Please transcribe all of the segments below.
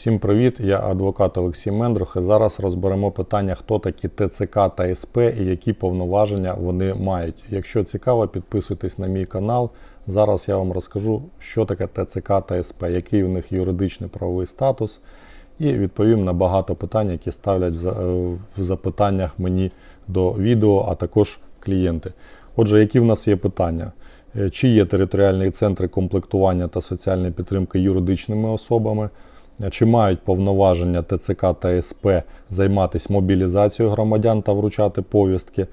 Всім привіт! Я адвокат Олексій Мендрух. І зараз розберемо питання, хто такі ТЦК та СП і які повноваження вони мають. Якщо цікаво, підписуйтесь на мій канал. Зараз я вам розкажу, що таке ТЦК та СП, який у них юридичний правовий статус, і відповім на багато питань, які ставлять в е, запитаннях мені до відео, а також клієнти. Отже, які в нас є питання? Е, Чи є територіальні центри комплектування та соціальної підтримки юридичними особами? Чи мають повноваження ТЦК та СП займатися мобілізацією громадян та вручати повістки?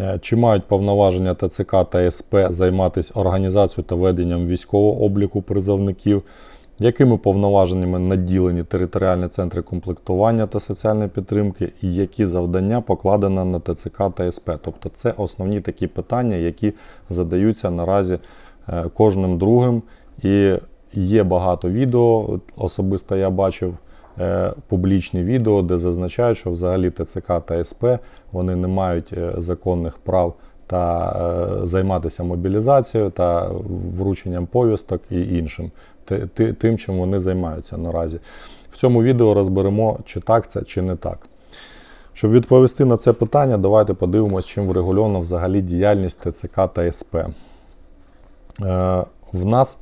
Е, Чи мають повноваження ТЦК та СП займатися організацією та веденням військового обліку призовників? Якими повноваженнями наділені територіальні центри комплектування та соціальної підтримки, і які завдання покладено на ТЦК та СП? Тобто це основні такі питання, які задаються наразі е, кожним другим. І є багато відео. Особисто я бачив е, публічні відео, де зазначають, що взагалі ТЦК та СП вони не мають е, законних прав та е, займатися мобілізацією та врученням повісток і іншим, ти- ти- тим, чим вони займаються наразі. В цьому відео розберемо, чи так це, чи не так. Щоб відповісти на це питання, давайте подивимося, чим врегульована взагалі діяльність ТЦК та СП. В нас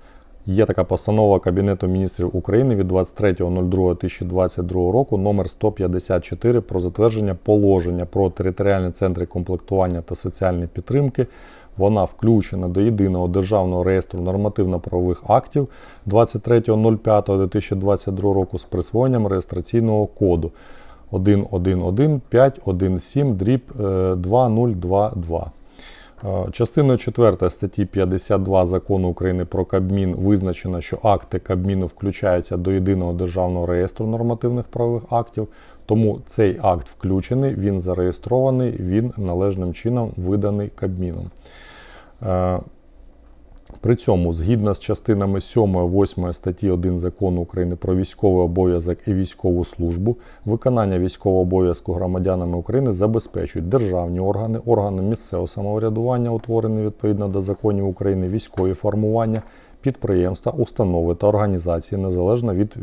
є така постанова Кабінету міністрів України від 23.02.2022 року номер 154 про затвердження положення про територіальні центри комплектування та соціальної підтримки. Вона включена до єдиного державного реєстру нормативно-правових актів 23.05.2022 року з присвоєнням реєстраційного коду 111517 дріб е, 2022. Е, Частиною 4 статті 52 закону України про Кабмін визначено, що акти Кабміну включаються до єдиного державного реєстру нормативних правових актів. Тому цей акт включений, він зареєстрований, він належним чином виданий Кабміном. При цьому, згідно з частинами 7, 8 статті 1 закону України про військовий обов'язок і військову службу, виконання військового обов'язку громадянами України забезпечують державні органи, органи місцевого самоврядування, утворені відповідно до законів України, військові формування, підприємства, установи та організації незалежно від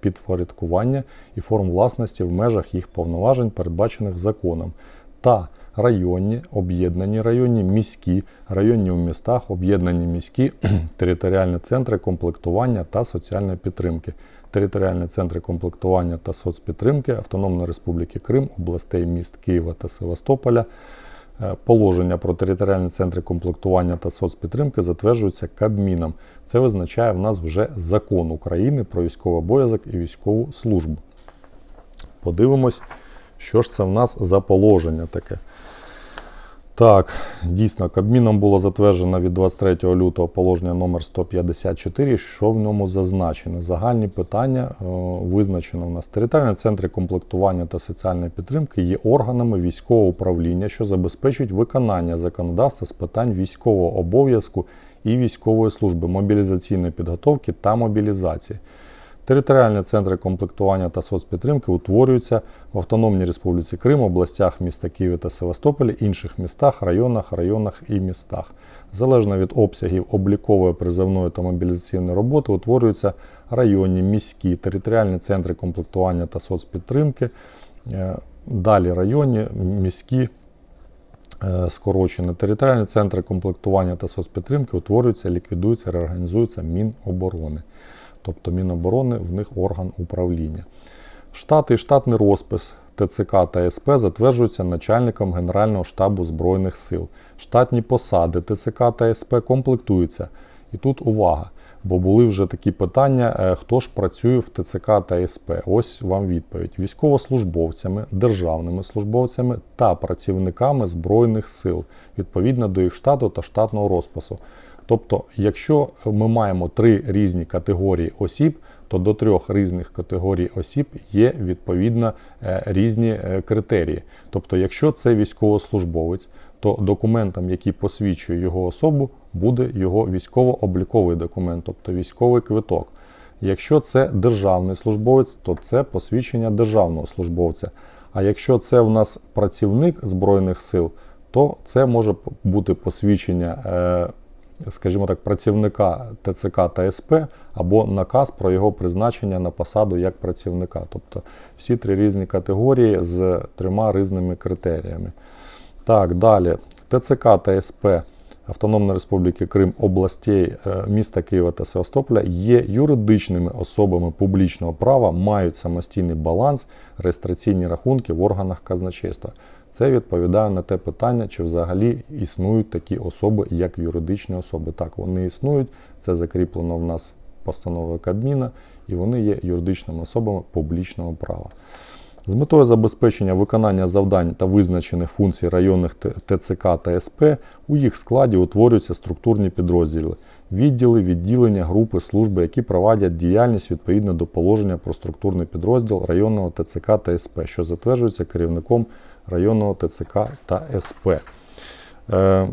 підпорядкування і форм власності в межах їх повноважень, передбачених законом, та районні, об'єднані районні, міські, районні у містах, об'єднані міські, територіальні центри комплектування та соціальної підтримки, територіальні центри комплектування та соцпідтримки Автономної Республіки Крим, областей міст Києва та Севастополя. Е, Положення про територіальні центри комплектування та соцпідтримки затверджуються Кабміном. Це визначає в нас вже закон України про військовий обов'язок і військову службу. Подивимось, що ж це в нас за положення таке. Так, дійсно, Кабміном було затверджено від 23 лютого положення номер 154, що в ньому зазначено. Загальні питання е, визначено в нас. Територіальні центри комплектування та соціальної підтримки є органами військового управління, що забезпечують виконання законодавства з питань військового обов'язку і військової служби, мобілізаційної підготовки та мобілізації. Територіальні центри комплектування та соцпідтримки утворюються в Автономній Республіці Крим, областях міста Києва та Севастополі, інших містах, районах, районах і містах. Залежно від обсягів облікової, призовної та мобілізаційної роботи утворюються районні, міські, територіальні центри комплектування та соцпідтримки, е, далі районні, міські, е, скорочені. Територіальні центри комплектування та соцпідтримки утворюються, ліквідуються, реорганізуються Міноборони. Тобто Міноборони в них орган управління. Штати і штатний розпис ТЦК та СП затверджуються начальником Генерального штабу Збройних сил. Штатні посади ТЦК та СП комплектуються. І тут увага, бо були вже такі питання, е, хто ж працює в ТЦК та СП. Ось вам відповідь: військовослужбовцями, державними службовцями та працівниками Збройних сил відповідно до їх штату та штатного розпису. Тобто, якщо ми маємо три різні категорії осіб, то до трьох різних категорій осіб є відповідно е, різні е, критерії. Тобто, якщо це військовослужбовець, то документом, який посвідчує його особу, буде його військово-обліковий документ, тобто військовий квиток. Якщо це державний службовець, то це посвідчення державного службовця. А якщо це в нас працівник Збройних сил, то це може бути посвідчення е, скажімо так, працівника ТЦК та СП або наказ про його призначення на посаду як працівника. Тобто всі три різні категорії з трьома різними критеріями. Так, далі. ТЦК та СП Автономної Республіки Крим, областей е, міста Києва та Севастополя є юридичними особами публічного права, мають самостійний баланс, реєстраційні рахунки в органах казначейства. Це відповідає на те питання, чи взагалі існують такі особи, як юридичні особи. Так, вони існують, це закріплено в нас постановою Кабміна, і вони є юридичними особами публічного права. З метою забезпечення виконання завдань та визначених функцій районних ТЦК та СП у їх складі утворюються структурні підрозділи, відділи, відділення, групи, служби, які проводять діяльність відповідно до положення про структурний підрозділ районного ТЦК та СП, що затверджується керівником районного ТЦК та СП. Е,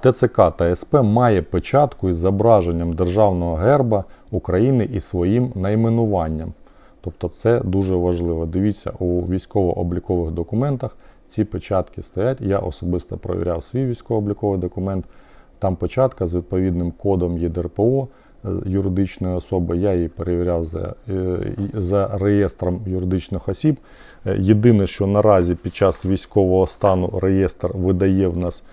ТЦК та СП має печатку із зображенням державного герба України і своїм найменуванням. Тобто це дуже важливо. Дивіться, у військово-облікових документах ці печатки стоять. Я особисто провіряв свій військово-обліковий документ. Там печатка з відповідним кодом ЄДРПО е, юридичної особи. Я її перевіряв за, е, за реєстром юридичних осіб. Е, Єдине, що наразі під час військового стану реєстр видає в нас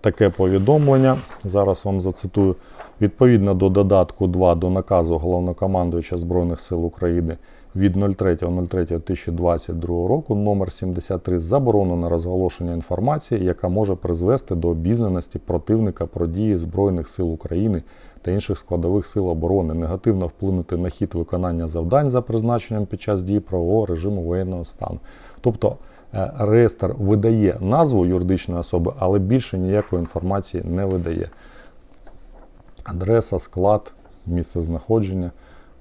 таке повідомлення. Зараз вам зацитую. Відповідно до додатку 2 до наказу головнокомандуюча Збройних сил України від 03.03.2022 року номер 73 заборонено розголошення інформації, яка може призвести до обізнаності противника про дії Збройних сил України та інших складових сил оборони, негативно вплинути на хід виконання завдань за призначенням під час дії правового режиму воєнного стану. Тобто е, реєстр видає назву юридичної особи, але більше ніякої інформації не видає адреса, склад, місце знаходження,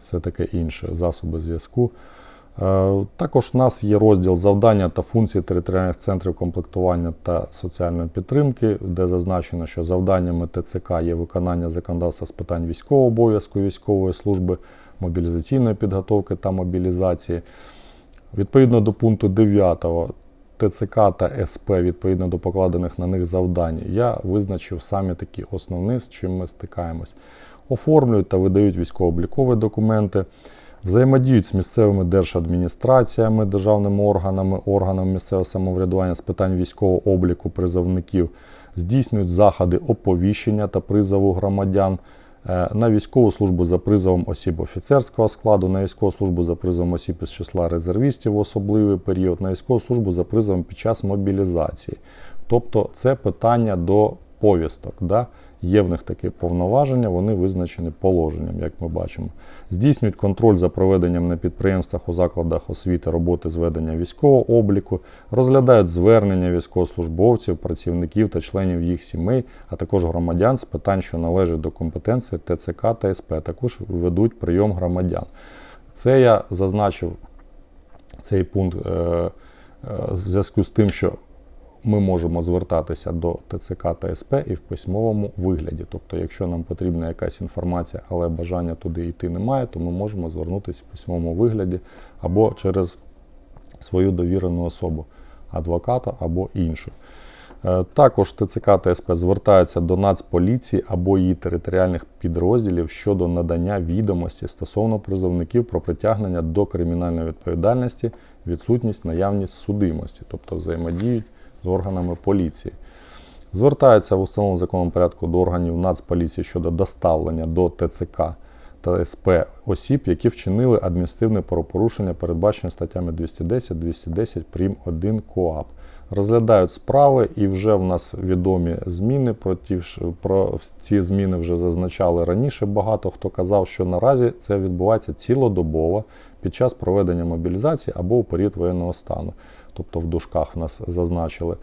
все таке інше, засоби зв'язку. Е, Також в нас є розділ завдання та функції територіальних центрів комплектування та соціальної підтримки, де зазначено, що завданнями ТЦК є виконання законодавства з питань військового обов'язку, військової служби, мобілізаційної підготовки та мобілізації. Відповідно до пункту 9 ТЦК та СП, відповідно до покладених на них завдань, я визначив самі такі основні, з чим ми стикаємось. Оформлюють та видають військово-облікові документи, взаємодіють з місцевими держадміністраціями, державними органами, органами місцевого самоврядування з питань військового обліку призовників, здійснюють заходи оповіщення та призову громадян. Е, На військову службу за призовом осіб офіцерського складу, на військову службу за призовом осіб із числа резервістів в особливий період, на військову службу за призовом під час мобілізації. Тобто це питання до повісток. Да? Є в них такі повноваження, вони визначені положенням, як ми бачимо. Здійснюють контроль за проведенням на підприємствах у закладах освіти роботи з ведення військового обліку, розглядають звернення військовослужбовців, працівників та членів їх сімей, а також громадян з питань, що належать до компетенції ТЦК та СП. Також ведуть прийом громадян. Це я зазначив цей пункт е, е, в зв'язку з тим, що ми можемо звертатися до ТЦК та СП і в письмовому вигляді. Тобто, якщо нам потрібна якась інформація, але бажання туди йти немає, то ми можемо звернутися в письмовому вигляді або через свою довірену особу, адвоката або іншу. Е, Також ТЦК та СП звертаються до Нацполіції або її територіальних підрозділів щодо надання відомості стосовно призовників про притягнення до кримінальної відповідальності, відсутність, наявність судимості, тобто взаємодіють з органами поліції. Звертаються в установленому законом порядку до органів Нацполіції щодо доставлення до ТЦК та СП осіб, які вчинили адміністративне правопорушення, передбачені статтями 210, 210 прим. 1 КОАП. Розглядають справи, і вже в нас відомі зміни. Про, ті, про ці зміни вже зазначали раніше. Багато хто казав, що наразі це відбувається цілодобово під час проведення мобілізації або у період воєнного стану. Тобто в дужках в нас зазначили,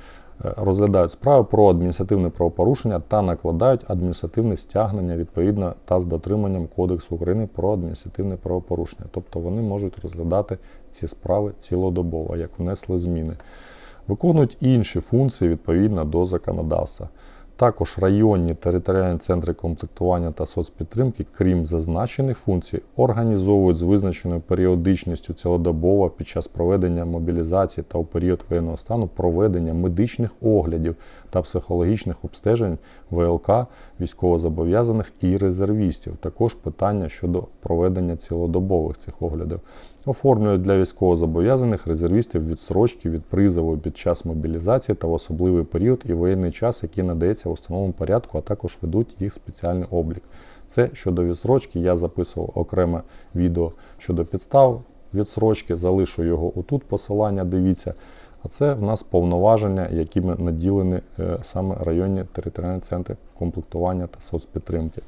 е, розглядають справи про адміністративне правопорушення та накладають адміністративне стягнення відповідно та з дотриманням Кодексу України про адміністративне правопорушення. Тобто вони можуть розглядати ці справи цілодобово, як внесли зміни. Виконують інші функції відповідно до законодавства. Також районні територіальні центри комплектування та соцпідтримки, крім зазначених функцій, організовують з визначеною періодичністю цілодобово під час проведення мобілізації та у період воєнного стану проведення медичних оглядів та психологічних обстежень ВЛК військовозобов'язаних і резервістів. Також питання щодо проведення цілодобових цих оглядів. Оформлюють для військовозобов'язаних резервістів відсрочки від призову під час мобілізації та в особливий період і воєнний час, який надається в установленому порядку, а також ведуть їх спеціальний облік. Це щодо відсрочки. Я записував окреме відео щодо підстав відсрочки, залишу його отут посилання, дивіться. А це в нас повноваження, якими наділені е, саме районні територіальні центри комплектування та соцпідтримки.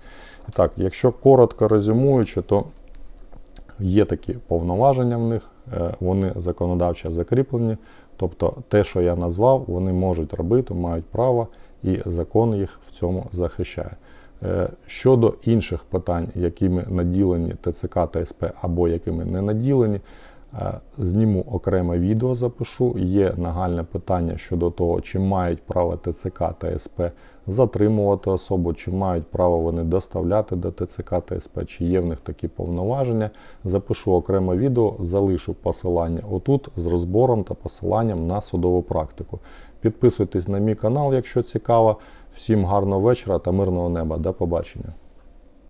І так, якщо коротко резюмуючи, то є такі повноваження в них, е, вони законодавчо закріплені. Тобто те, що я назвав, вони можуть робити, мають право, і закон їх в цьому захищає. Е, Щодо інших питань, якими наділені ТЦК та СП або якими не наділені, зніму окреме відео, запишу. Є нагальне питання щодо того, чи мають право ТЦК та СП затримувати особу, чи мають право вони доставляти до ТЦК та СП, чи є в них такі повноваження. Запишу окреме відео, залишу посилання отут з розбором та посиланням на судову практику. Підписуйтесь на мій канал, якщо цікаво. Всім гарного вечора та мирного неба. До побачення.